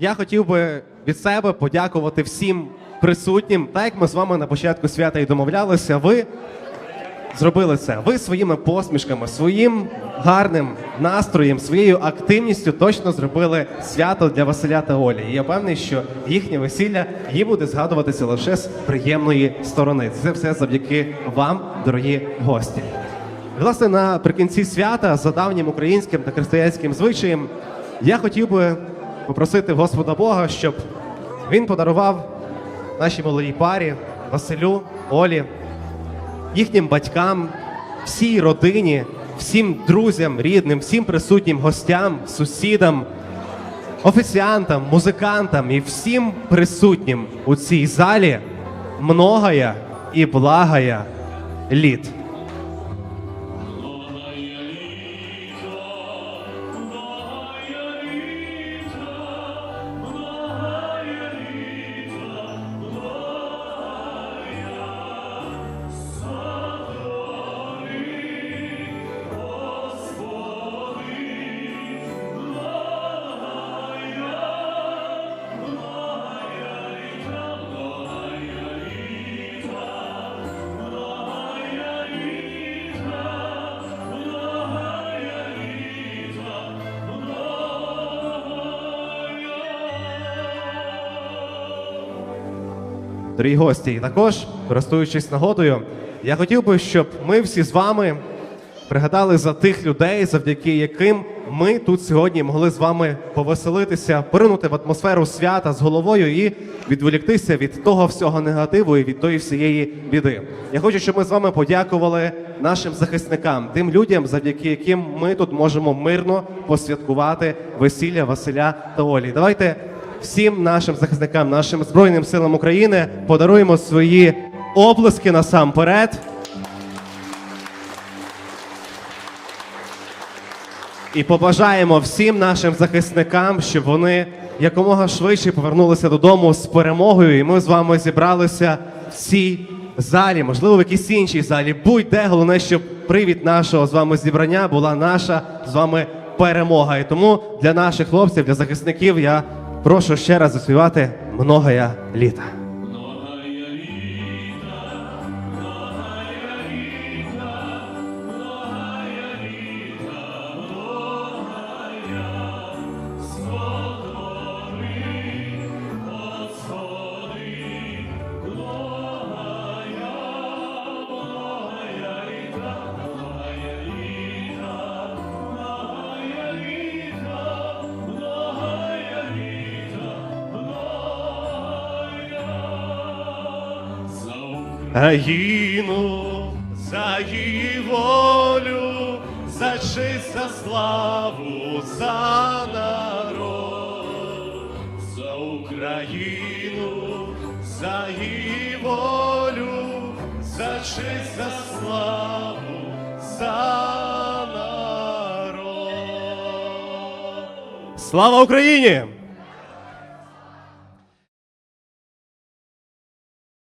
Я хотів би від себе подякувати всім присутнім. Так як ми з вами на початку свята і домовлялися, ви зробили це. Ви своїми посмішками, своїм гарним настроєм, своєю активністю точно зробили свято для Василя та Олі. І я певний, що їхнє весілля їм буде згадуватися лише з приємної сторони. Це все завдяки вам, дорогі гості. Власне, наприкінці свята за давнім українським та християнським звичаєм я хотів би попросити Господа Бога, щоб він подарував нашій молодій парі Василю, Олі, їхнім батькам, всій родині, всім друзям, рідним, всім присутнім гостям, сусідам, офіціантам, музикантам і всім присутнім у цій залі многая і благая літ. Дорогі гості, і також, користуючись нагодою, я хотів би, щоб ми всі з вами пригадали за тих людей, завдяки яким ми тут сьогодні могли з вами повеселитися, поринути в атмосферу свята з головою і відволіктися від того всього негативу і від тої всієї біди. Я хочу, щоб ми з вами подякували нашим захисникам, тим людям, завдяки яким ми тут можемо мирно посвяткувати весілля Василя та Олі. Давайте всім нашим захисникам, нашим збройним силам України подаруємо свої оплески насамперед. І побажаємо всім нашим захисникам, щоб вони якомога швидше повернулися додому з перемогою. І ми з вами зібралися в цій залі, можливо, в якійсь іншій залі. Будь-де головне, щоб привід нашого з вами зібрання була наша з вами перемога. І тому для наших хлопців, для захисників, я прошу ще раз заспівати многая літа. Гину за її волю, за честь, за славу, за народ, за Україну, за її волю, за честь, за славу, за народ. Слава Україні!